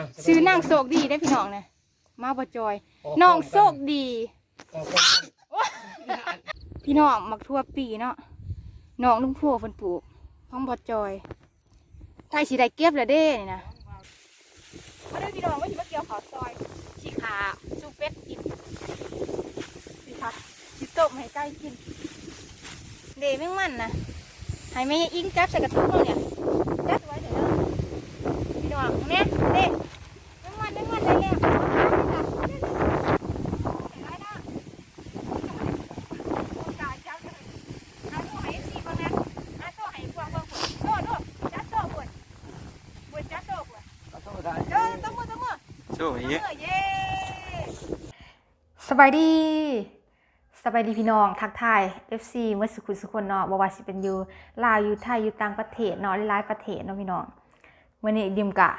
ะซื้อนางโศกดีได้พี่น้องนะมาบ่จอยออกน้องพร้มโศกดีออกพร้อมกันพี่น้องมักทั่วปีเนาะน้องลุงพัวเพิ่นปลูกห้องบ่จอยไทยสิได้เก็บแล้วเด้นี่นะมาเด้อพี่น้องว่าสิมาเกี่ยวข้าวซอยสิขาสูเป็ดกินสิค่ะสิต้มให้ไก่กินเดแม่งมันนะให้แม่อิงจับใส่กระตุกเนาะเนี่ยจับไว้เดี๋ยวเด้อพี่ น้องเนี่ยเด้แม่งมันแม่งมันได้แล้วเอาไปนะโอกาสจับเลยเอาตัวให้สิบ้างนะเอาตัวให้พวกพวกพวกโน่โน่จับโซ่ปวดปวดจับโซ่ปวดขอโทษได้เด้อตบมือตบมือสู้อย่างนี้เย้สบายดีสบายดีพี่น้องทักทาย FC เมื่อสุขุนสุคนเนาะบ่ว่าสิเป็นอยู่ลาวอยู่ไทยอยู่ต่างประเทศเนาะหลายประเทศเนาะพี่น้อง มื้อนี้ดิมกะ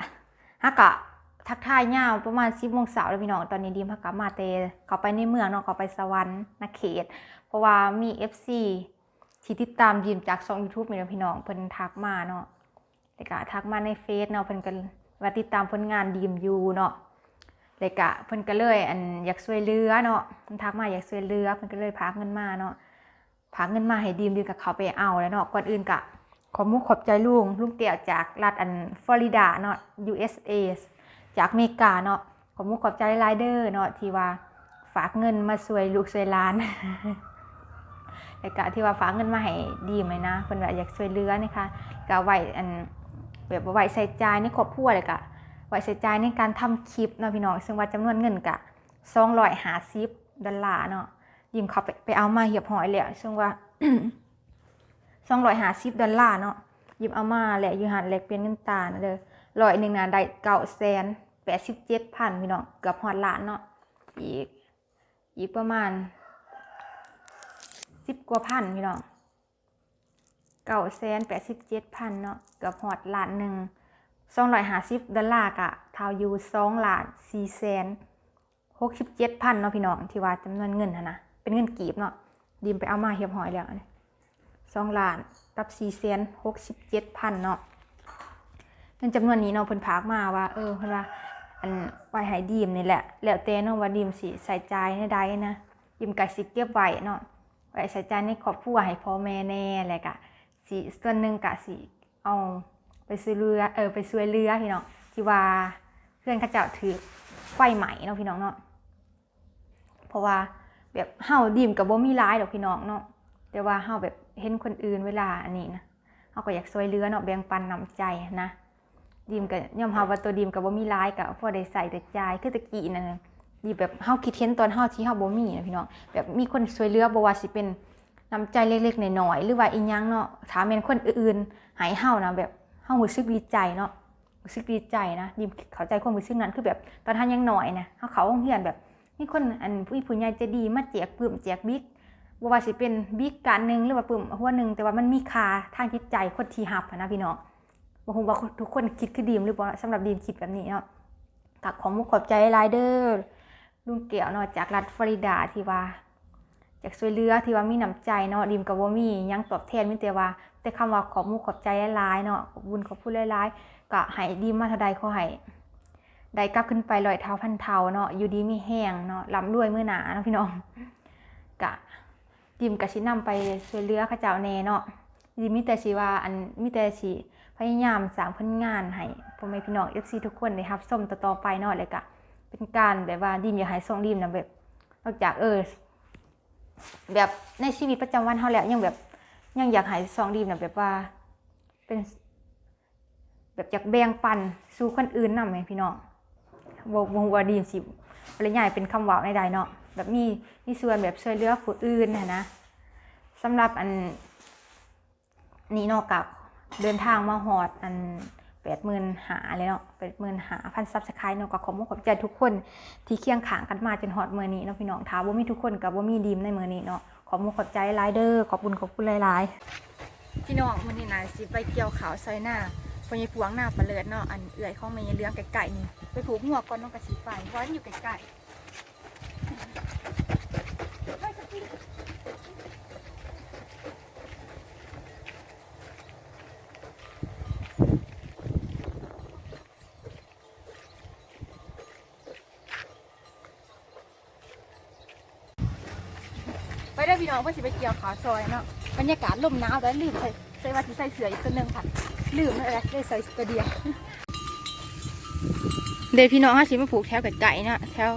ฮักกะทักทายยาประมาณ10โมงเช้าแล้วพี่น้องตอนนี้ดิมฮักกะมาเตเขาไปในเมืองเนาะเขาไปสวรรค์นเขต เพราะว่ามี FC ที่ติดตามดิมจากช่อง YouTube นี่นะพี่น้องเพิ่นทักมาเนาะแล้วก็ทักมาในเฟซเนาะเพิ่นก็ว่าติดตามผลงานดิมอยู่เนาะเลยกะเพิ่นก็เลยอันอยากช่วยเหลือเนาะเพิ่นทักมาอยากช่วยเหลือเพิ่นก็เลยพากเงินมาเนาะพากเงินมาให้ดีมดีกับเขาไปเอาแล้วเนาะก่อนอื่นกะ ขอมุกขอบใจลุงลุงเตี่ยวจากรัฐอันฟลอริดาเนาะ USA จากอเมริกาเนาะขอมุกขอบใจหลเด้อเนาะที่ว่าฝากเงินมาช่วยลูกช่วยหลานแล้วก็ที่ว่าฝากเงินมาให้ดีไหมนะเพิ่นว่าอยากช่วยเหลือนะคะก็ไว้อันแบบว่าไว้ใส่ใจในครอบครัวเลยกะไว้ใช้จ่ายในการทำคลิปเนาะพี่น้องซึ่งว่าจำนวนเงินกะสองร้อยหาสิบดอลลาร์เนาะยิมเขาไปไปเอามาเหียบหอยแล้วซึ่งว่า สองร้อยหาสิบดอลลาร์เนาะยิมเอามาแหละยูหันแหลกเป็นเงินตาเด้อร้อยหนึ่งนะได้เก้าแสนแปดสิบเจ็ดพันพี่น้องเกือบหอดล้านเนาะอีกอีกประมาณสิบกว่าพันพี่น้องเก้าแสนแปดสิบเจ็ดพันเนาะเกือบหอดล้านหนึ่งสองร้อยห้าสิบดอลลาร์กะทาวยูสองล้านสี่แสนหกสิบเจ็ดพันเนาะพี่น้องที่ว่าจำนวนเงินนะนะเป็นเงินกีบเนาะดีมไปเอามาเหียบหอยแล้ว สองล้านกับสี่แสนหกสิบเจ็ดพันเนาะเงินจำนวนนี้เนาะเพิ่นพากมาว่า เออเพิ่นว่าอันไว้ให้ดีมนี่แหละ แล้วแต่เนาะว่าดีมสิใส่ใจในใดนะดีมกะสิเก็บไว้เนาะไว้ใส่ใจในครอบครัวให้พ่อแม่แน่แหละกะสิส่วนหนึ่งกะสิเอาไปซื้อเรือเออไปซื้อเรือพี่น้องที่ว่าเพื่อนเข้าเจ้าถือไฟใหม่เนาะพี่น้องเนาะเพราะว่าแบบเฮาดีมกับบ่มีร้ายดอกพี่น้องเนาะแต่ว่าเฮาแบบ เห็นคนอื่นเวลาอันนี้นะเฮาก็อยากช่วยเหลือเนาะแบ่งปันน้ำใจนะดีมก็ยอมรับว่าตัวดีมกับบ่มีร้ายก็พอได้ใส่แต่ใจคือตะกี้นั่นน่ะดีแบบเฮาคิดเห็นตอนเฮาที่เฮาบ่มีนะพี่น้องแบบมีคนช่วยเหลือบ่ว่าสิเป็นน้ำใจเล็กๆน้อยๆหรือว่าอีหยังเนาะถ้าแม่นคนอื่นๆให้เฮานะแบบเฮารู้สึกดีใจเนาะรู้สึกดีใจนะดิมเข้าใจความรู้สึกนั้นคือแบบตอนท่านยังหน่อยนะเฮาเขาโรงเรียนแบบมีคนอันผู้ผู้ใหญ่ใจะดีมาแจกปึ้มแจกบิ๊ก บ่ว่าสิเป็นบิ๊กการหนึ่งหรือว่าปึ้มหัวหนึ่งแต่ว่ามันมีค่าทางจิตใจคนที่รับนะพี่น้องบ่ฮู้ว่าทุกคนคิดคือดีมหรือบ่สำหรับดีมคิดแบบนี้เนาะก็ของมุกขอบใจหลายเด้อลุงเกี่ยวเนาะจากรัฐฟลอริดาที่ว่าจากช่วยเลือที่ว่ามีน้ำใจเนาะดิมก็บ่มียังตอบแทนมีแต่ว่า แต่คำว่าขอบมุกขอบใจหลายเนาะบุญขอบพูดหลายก็ให้ดีมาเท่าใดขอให้ได้กลับขึ้นไปลอยเท้าพันเท้าเนาะอยู่ดีมีแห้งเนาะลำด้วยมือหนาเนาะพี่น้อง ดิมกะชินำไปช่วยเหลือข้าเจ้าแน่เนาะดิมมีแต่ชีว่าอันมีแต่ชีพยายามสร้างผลงานให้พ่อแม่พี่น้องเอฟซีทุกคนได้รับชมต่อๆไปเนาะเลยกะเป็นการแบบว่าดิมอยากให้ส่งดิมนะแบบนอกจากเออแบบในชีวิตประจำวันเฮาแล้วยังแบบยังอยากให้ซองดีมนะแบบว่าเป็นแบบอยากแบ่งปันสู่คนอื่นนำไหมพี่น้องบ่บ่ฮู้ว่าดีมสิปริยายเป็นคำเว้าในใดเนาะ แบบมีมีส่วนแบบช่วยเหลือผู้อื่นนะนะสำหรับอันนี้นาะกับเดินทางมาฮอดอันแปดหมื่นหาเลยเนาะแปดหมื่นหาพันซับสไครต์เนาะก็ขอบคุณขอบใจทุกคนที่เคียงข้างกันมาจนฮอดมือนี้เนาะพี่น้องถ้าบ่มีทุกคนกับบ่มีดีมในมือนี้เนาะขอบคุณขอบใจหลเด้อขอบคุณขอบคุณหลายๆพี่น้องมื้อนี้นะสิไปเกี่ยวขาวซอยหน้าพญพวงหน้าปลาเลิศเนาะอันเอื่อยของแม่ยายเลี้ยงไก่ๆนี่ไปผูกหัวก่อนน้องกระสีไปเพราะว่ามันอยู่ไก่ เด้อพี่น้องเพื่อสิไปเกี่ยวขาวซอยเนาะบรรยากาศลมหนาวแล้วลืมใส่ใส่ว่าสิใส่เสื้ออีกตัวหนึงค่ะลืมเลยได้ใส่ตัวเดียวเดี๋ยวพี่น้องห้าสิมาผูกแถวไก่เนาะแถว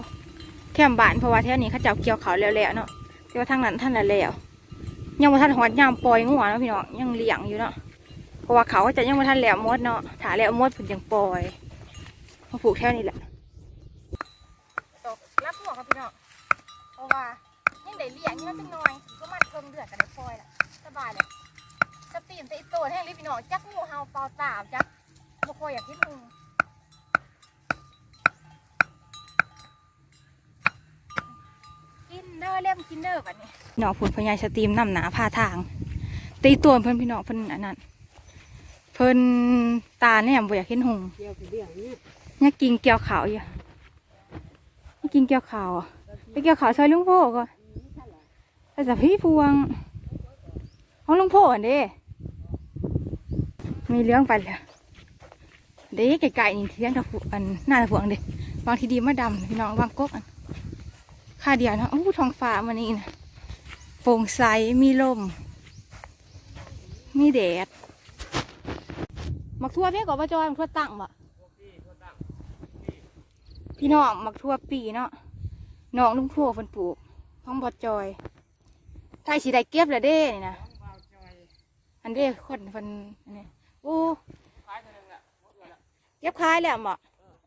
แคมบ้านเพราะว่าแถวนี้เขาเจ้าเกี่ยวขาวแล้วเนาะแต่ว่าทางนั้นท่านน่ะแล้วยังบ่ทันหอดยามปล่อยงัวนะพี่น้องยังเลี้ยงอยู่เนาะเพราะว่าเขาก็จะยังบ่ทันแล้วมดเนาะถาแล้วมดเพิ่นยังปล่อยมาผูกแถวนี้แหละตกรับหัวครับพี่น้องเพราะว่ายังได้เลี้ยงอยู่จังหน่อย ก็มันเพิ่มเดือดกันได้พลอยละสบายเลยสตีนแต่อีโตแห้งลิพี่น้องจักงูเห่าเป่าตามจักบ่ค่อยอยากกินงูกินเด้อเล่มกินเด้อบัดนี้น้องผุนพญายสตรีมนำหนาพาทางตีตัวเพิ่นพี่น้องเพิ่นอันนั้นเพิ่นตาเนี่ยบ่อยากเห็นหงเกี่ยวกับเรื่องนี้เนี่ยกินเกี่ยวขาวอยู่นี่กินเกี่ยวขาวอะไปเกี่ยวขาวซอยลุงโพก่อน ไปสับพี่พวงของลุงโพอันเด้มีเรื่องไปเลยเด้ไก่ๆนี่เลี้ยงตะพุอันหน้าตะพวงเด้บางทีดีมาดำพี่น้องบางกกอันค่าเดียวนะโอ้ทองฟ้ามันนี่นะโปร่งใสมีลม มีแดดหมักทั่วเพี้ยกอนป้าจอยมักทั่วตั้งบ่พี่น้องมักทั่วปีเนาะน้องลุงโพเพิ่นปลูกห้องบอดจอย ไทยสีได้เก็บล้วเด้นี่นะอันเด้คนเพิ่นอันนี้โอ้เก็บขายแล้วหมาะ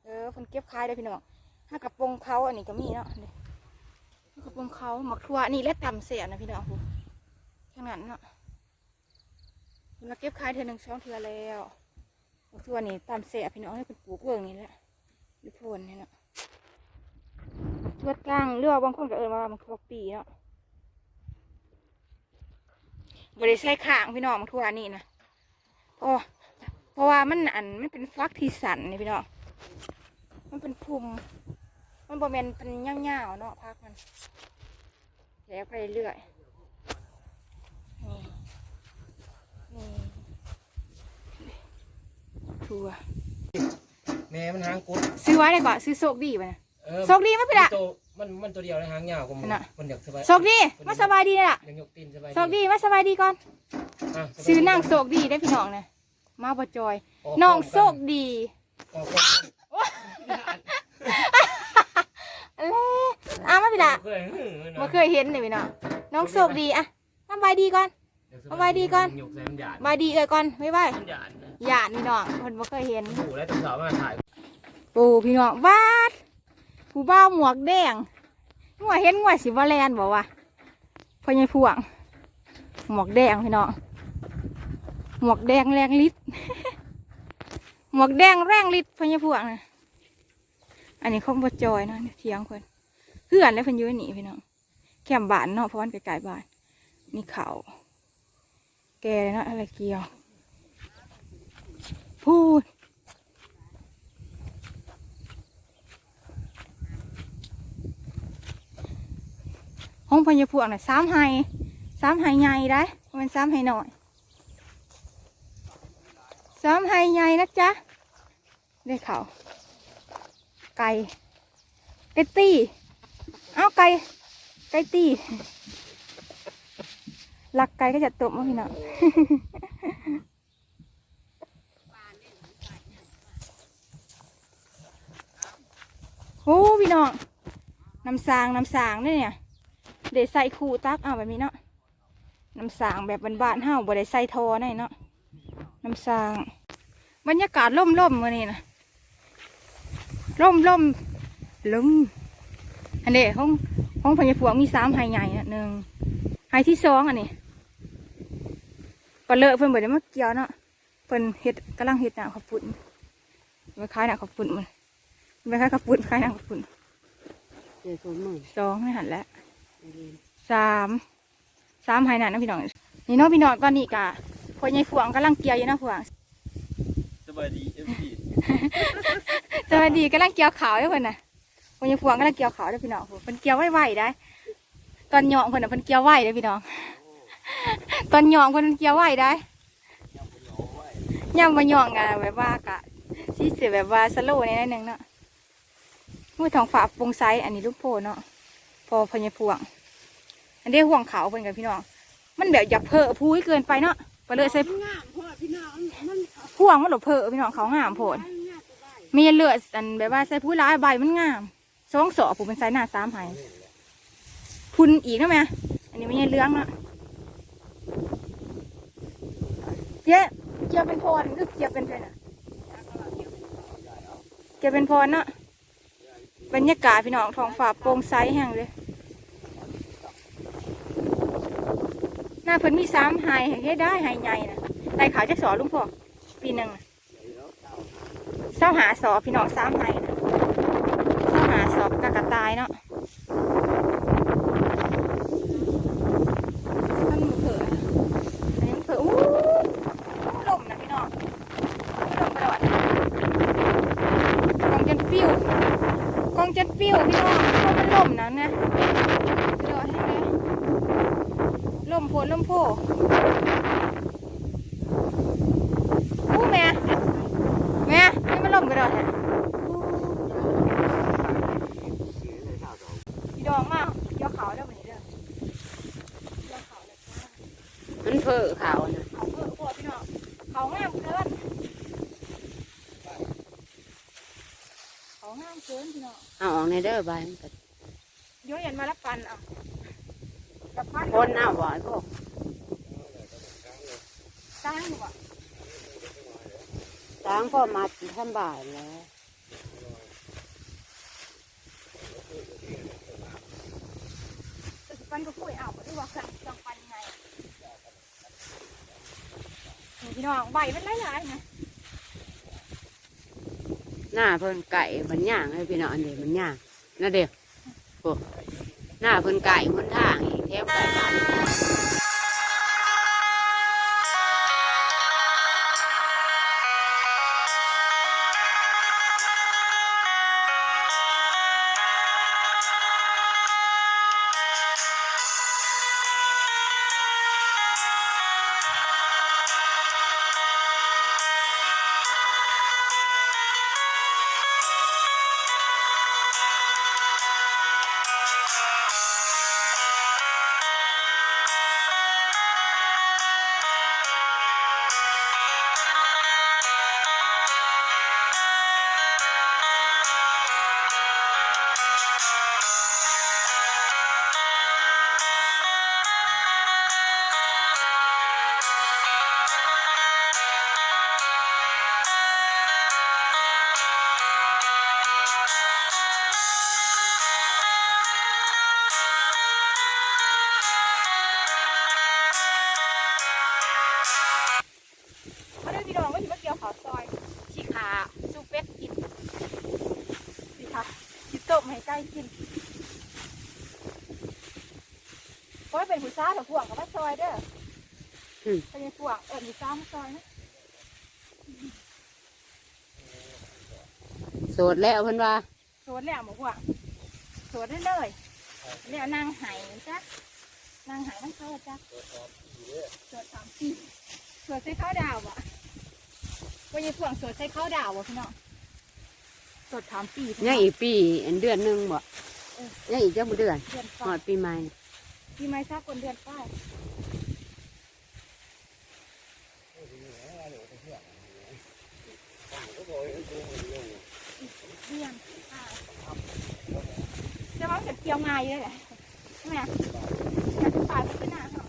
เออเพิ่นเก็บขายได้พี่น้องห้ากระโปรงเขาอันนี้ก็มีเนาะนี่กระโปรงเขาหมักทั่วนี่และตำเสียนะพี่น้องทั้งนั้นเนาะเพิ่นมาเก็บขายเทือหนึ่งสองเทือแล้วหมักทั่วนี่ตำเสียพี่น้องให้เพิ่นปลูกเบิ่งนี่แหละหรือโพนนี่เนาะทวดกลางเรือบางคนก็เอินว่ามันทั่วปีเนาะ บริใช้ข้างพี่น้องมันทั่วนี่นะเพราะเพราะว่ามันอันมันเป็นฟักที่สันนี่พี่น้องมันเป็นภูมิมันบริเวณเป็นย่างๆเนาะพักมันแล้วไปเรื่อยนี่นี่ทัวแม่มันหางกุดซื้อไว้ได้ก่อนซื้อโชคดีไปนะ เออโชคดีไหมพี่ละ ตัวมันมันตัวเดียวเลยหางยาวกว่ามันน่ะ มันอยากสบายโชคดีมาสบายดีเลยล่ะยังยกตีนสบายโชคดีมาสบายดีก่อนอะซื้อนั่งโชคดีได้พี่น้องนะมาบ่จอยออกน้องพร้มโชคดีออกพร้อมกันอะไรอ้ามาพี่ละเคยหื้อนะมาเคยเห็นเลยพี่น้องน้องโชคดีอะสบายดีก่อน เอาไว้ดีก่อน ยกใส่มันหยาดสบายดีเอ้ยก่อนบ๊ายบายมันหยาดนะอย่านี่น้องคนบ่เคยเห็นปู่แล้วต้องสาวมาถ่าย ปูพี่น้องวาด ผู้บ้าหมวกแดงหัวเห็นหัวสิบ่แลนบอกว่าพอใหญ่พวง หมวกแดงพี่น้องหมวกแดงแรงฤทธิ์หมวกแดงแรงฤทธิ์พอใหญ่พวงนะอันนี้ของบ่จอยเนาะเทียงเพิ่นเพื่อนแล้วเพิ่นอยู่นี่พี่น้องแคมบานเนาะเพราะวันไกลๆบ้าน นี่เขาแกเลยเนาะอะไรเกี่ยวพูด ห้องพญาพวกน่ะสามไฮสามไฮใหญ่ได้มันสามไฮหน่อยสามไฮใหญ่นะจ๊ะได้เขาไก่ไก่ตีเอาไก่ไก่ตีหลักไก่ก็จะตบมาพี่น้องโอ้พี่น้องน้ำสางน้ำสางเนี่ย เนี่ยเดี๋ยวใส่คูตักเอาแบบนี้เนาะน้ำสางแบบบ้านๆเฮาบ่ได้ใส่ทอในเนาะน้ำสางบรรยากาศร่มๆมวันนี้นะร่มร่มลมอันนี้ห้องห้องพญาพวงมีสามไฮใหญ่นะหนึ่งไฮที่สองอันนี้ปลาเลอะเพิ่นบ่ได้มาเกี่ยวเนาะเพิ่นเฮ็ดกำลังเฮ็ดหน้าข้าวปุ้นมาขายหน้าข้าวปุ้นมันไม่ขายข้าวปุ้นขายหน้าข้าวปุ้นเจ๊สมมือสองไม่หันแล้ว สามสามหายหนานะพี่น้องนี่เน้องพี่น้องตอนนี้กะพ่อใหญ่ฝวงกำลังเกี่ยวอยู่นะฝวงสบายดีเอฟซีสวัสดีกำลังเกี่ยวขาวอยู่เพิ่นน่ะพ่อใหญ่ฝวงกำลังเกี่ยวขาวเด้อพี่น้องเพิ่นเกี่ยวไวๆได้ ตอนหยองเพิ่นน่ะเพิ่นเกี่ยวไวเด้อพี่น้อง ตอนหยองเพิ่นเกี่ยวไวได้ย่ำมาหยองกันแบบว่ากะสิเสียแบบว่าสโลว์ในนั้นหนึงเนาะมือทองฝาปรุงไซอันนี้ลูกโพเนาะ พอพญพวง อันนี้ห่วงเขาเพิ่นกันพี่น้อง มันแบบอยากเพอพูยเกินไปเนาะไปเลยใส่งามเพราะว่าพี่น้องมันห่วงมันหลบเพอพี่น้องเขางามโผดมีเลือดอันแบบว่าใส่ผู้ร้ายใบมันงามสองสอผมเป็นไซส์หน้าสามหายพุนอีกนะแม่อันนี้ไม่ใช่เรื่องเนะเจ๊เกี่ยวเป็นพรหรือเกี่ยวเป็นเพนอะเกี่ยวเป็นพรเนาะ บรรยากาศพี่น้องท้องฟ้าโปร่งใสแห้งเลย หน้าเพิ่นมีสามไฮให้ได้หายใหญ่นะได้ขาวจะสอลุงพ่อปีหนึ่งนะเศร้าหาสอพี่น้องสามไฮนะเศร้าหาสอบกะกะตายเนาะมันหมูเผืออันนี้มันเผืออู้ลมนะพี่น้องลมกระโดดกองจันปิ้วกอง จันปิ้วพี่น้องเพราะมันลมนะนะกระโดดให้เลยลมโพนลมโพอู้แม่ แม่นี่มันลมกระโดดเนี่ยพี่ดองมากเกี่ยวเขาได้ไหมเด้อเกี่ยวเขาเลยจ้า มันเพ้อเขานะ เขาเพิ่มพวพี่น้องเขางามเกินเขางามเกินพี่น้อง เอาออกในเด้อใบมันก็เดี๋ยวยันมาละปันอะกับพันคนเอาบ่อยพวกสร้างอยู่อะล้างพ่อมาทำบ่ายแล้วแต่สิปันก็คุยเอาบ่ได้ว่าสั่งสั่งปันยังไงอะนี่พี่น้องใบมันหลายๆนะหน้าเพิ่นไก่มันย่างให้พี่น้องอันเดียวมันย่าง น่าเด็กโอ้หน้าเพิ่นไก่คนทางแถวไก่บ้านาะว่าเป็นผู้ซ่าพวกกับว่าซอยเด้อเป็นพวกเอิญผู้ซ่ามาซอยนะโสดแล้วเพิ่นว่าสวนแล้วหมูพวกสวนได้เลยแล้วนางไหายจ้ะนางไหายมันเข้าจ้ะสวนสามปีสวนใส่ข้าวดาวอะวันนี้พวกสวนใส่ข้าวดาวอะพี่น้องสวนสามปียังอีกปีอันเดือนหนึงบ่ยังอีกจักบ่เดือนเดือนหอฟ้าดปีใหม่ ปีไม้ซักคนเดือนฟ้าเดือนฟ้าจะว่าจะเกี่ยวง่ายเลยแหละใช่ไหมอยากจะตายไม่เป็นหน้าเหรอ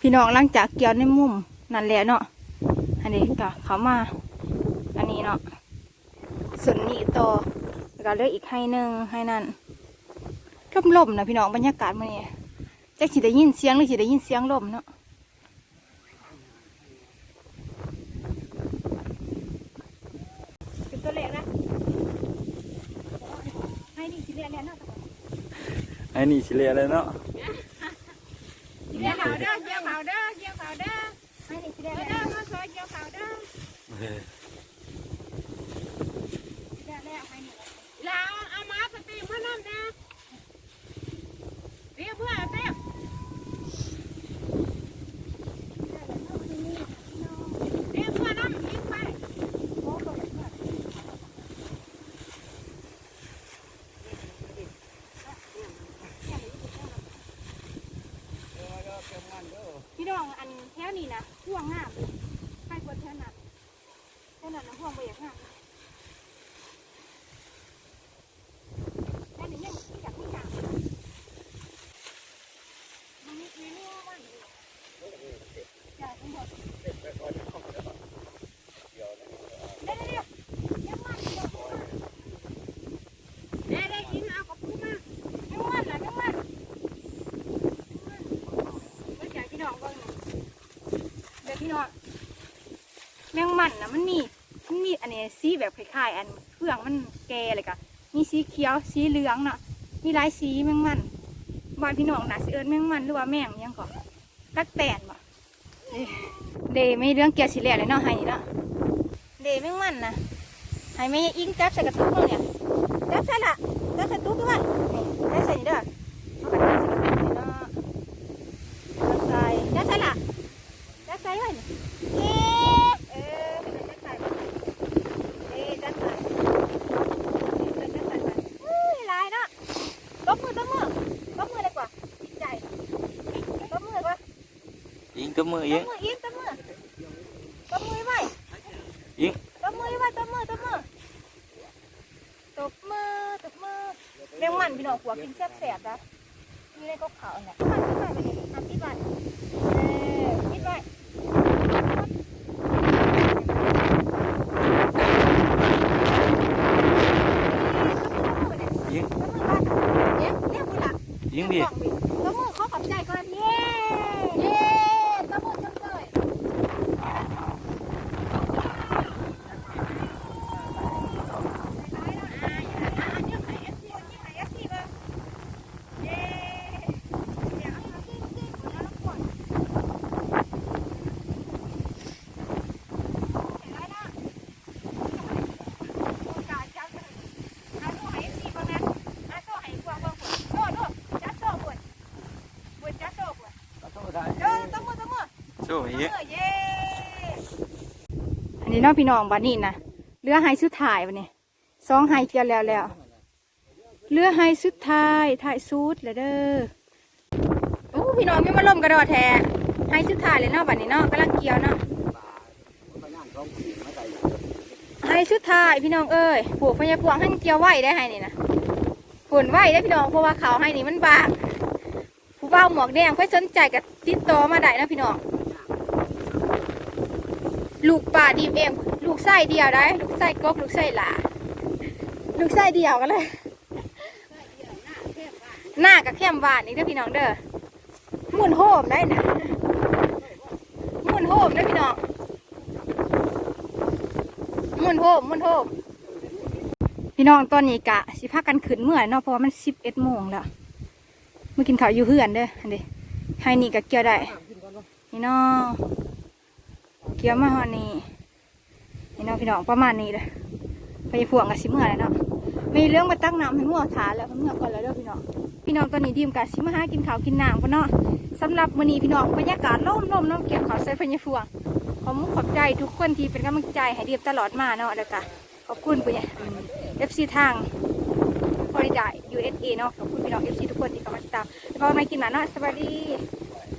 พี่น้องหลังจากเกี่ยวในมุมนั่นแหละเนาะ อันนี้ก็เขามา อันนี้เนาะส่วนนี้ต่อ แล้วก็เหลืออีกให้หนึ่งให้นั่นลมๆนะพี่น้องบรรยากาศมันนี่จะสิได้ยินเสียงหรือสิได้ยินเสียงลมเนาะเป็นตัวเลขนะให้ดีสิเรียนแล้วเนาะไอ้นี่สิเลียเลยเนาะสิเรียนเขาเด้อเกี่ยวเขาเด้อเกี่ยวเขาเด้อให้ดีสิเรียนแล้วมาซอยเกี่ยวเขาเด้อ ลาเอามาสติมานั่นนะเรียกเพื่อเต้เรียกเพื่อนั่นเรียกไป เนั่นน่ะห้องไปอย่างนั้นนั่นนี่ยังอยากมีอย่างมันมีเมนูมันอยู่อยากทั้งหมดเดี๋ยวเดี๋ยวเดี๋ยวยังมันอยู่ยังมัน แม่ได้กินเอากับปูมา ยังมันล่ะยังมันเมื่อกี้พี่น้องเบิ่งนี่เดี๋ยวพี่น้องแม งมันนะมันมีมันมีอันนี้สีแบบคล้ายๆอันเพื่องมันแก่เลยกะมีสีเขียวสีเหลืองเนาะมีหลายสีแมงมันบ้านพี่น้องน่ะสิเอิญแมงมันหรือว่าแมงอิหยังก่อนกักแตนบ่เด้เดไม่เรื่องเกี่ยวสิแหล่เลยเนาะให้เนาะเดแมงมันนะให้แม่อิงจับใส่กระตุกเนาะเนี่ยจับใส่ละจับใส่ตุ๊กด้วยนี่จับใส่นี่เด้อเอากระตุกใส่กระตุกนี่เนาะจับใส่จับใส่ละจับใส่ไว้นี่เอ๊ะเออจับใส่เอ๊ะจับใส่เอ๊ะจับใส่ไปเฮ้ยหลายเนาะตบมือตบมือตบมือเลยกว่าดีใจตบมือเลยกว่า ยิงตัวมือตยิบงมืออีกตบมือตบมือไว้ยิงตบมือไว้ตบมือตบมือตบมือตบมือเรื่องมันพี่น้องหัวกินแซ่บๆนะมีในกบเขาเนี่ยมันขึ้นมาไปเลยทำที่บ้านเออคิดไว้ตบมือยิงเอ๊ะเรียกมือละยิงดิ ตบมือขอขอบใจก่อนเย้เย้ตบมือจังเลยเออตบมือตบมือ สู้ยิง อั นนี้เน้องพี่น้องบ้านนี้นะเรือไฮสุดท้ายวันนี้สองไฮเทียแล้วแล้วเรือไฮสุดท้ายถ่ายสุดเลยเด้อโอ้พี่น้องมีมาล่มกระโดดแท้ไฮสุดท้ายเลยเนาะบ้านนี้เนาะกำลังเกี่ยวเนาะไฮสุดท้ายพี่น้องเอ้ยปลูกพญาพวงให้เกี่ยวไหวได้ไฮนี่นะผลไหวได้พี่น้องเพราะว่าเขาให้นี่มันบางผู้บ่าวหมวกแดงค่อยสนใจกับติดต่อมาได้นะพี่น้อง ลูกป่าดีเอ็มลูกไส้เดียวได้ ลูกไส้กบลูกไส้หลา ลูกไส้เดียวกันเลย หน้ากับเข้มหวานนี่เด้อพี่น้องเด้อมุนโฮมได้นะมุนโฮมได้พี่น้องมุนโฮมมุนโฮมพี่น้องตอนนี้กะสิพากันขึ้นเมื่อเนาะเพราะว่ามันสิบเอ็ดโมงแล้วเมื่อกินข้าวอยู่เพื่อนเด้ออันเด้ให้นี่ก็เกี่ยวได้ นี่เนาะ เกี่ยวมาหอนี่นี่เน้องพี่น้องประมาณนี้เลยไปพวงกับสิเมื่อเลยเนาะมีเรื่องมาตั้งน้ำให้งัวถาแล้วเมื่อก่อนแล้วเด้อพี่น้องพี่น้องตอนนี้ดีมกับสิมาหากินข้าวกินน้ำกันเนาะสำหรับมื้อนี้พี่น้องบรรยากาศร่มร่มๆเนาะเกี่ยวข้าวใส่พญพวงขอมุกขอบใจทุกคนที่เป็นกำลังใจให้ดีมตลอดมาเนาะแล้วก็ขอบคุณปุญญเอฟซีทางฟลอริดา USA เนาะขอบคุณพี่น้องเอฟซีทุกคนที่เข้ามาติดตามแล้วก็มากินหมาเนาะสวัสดี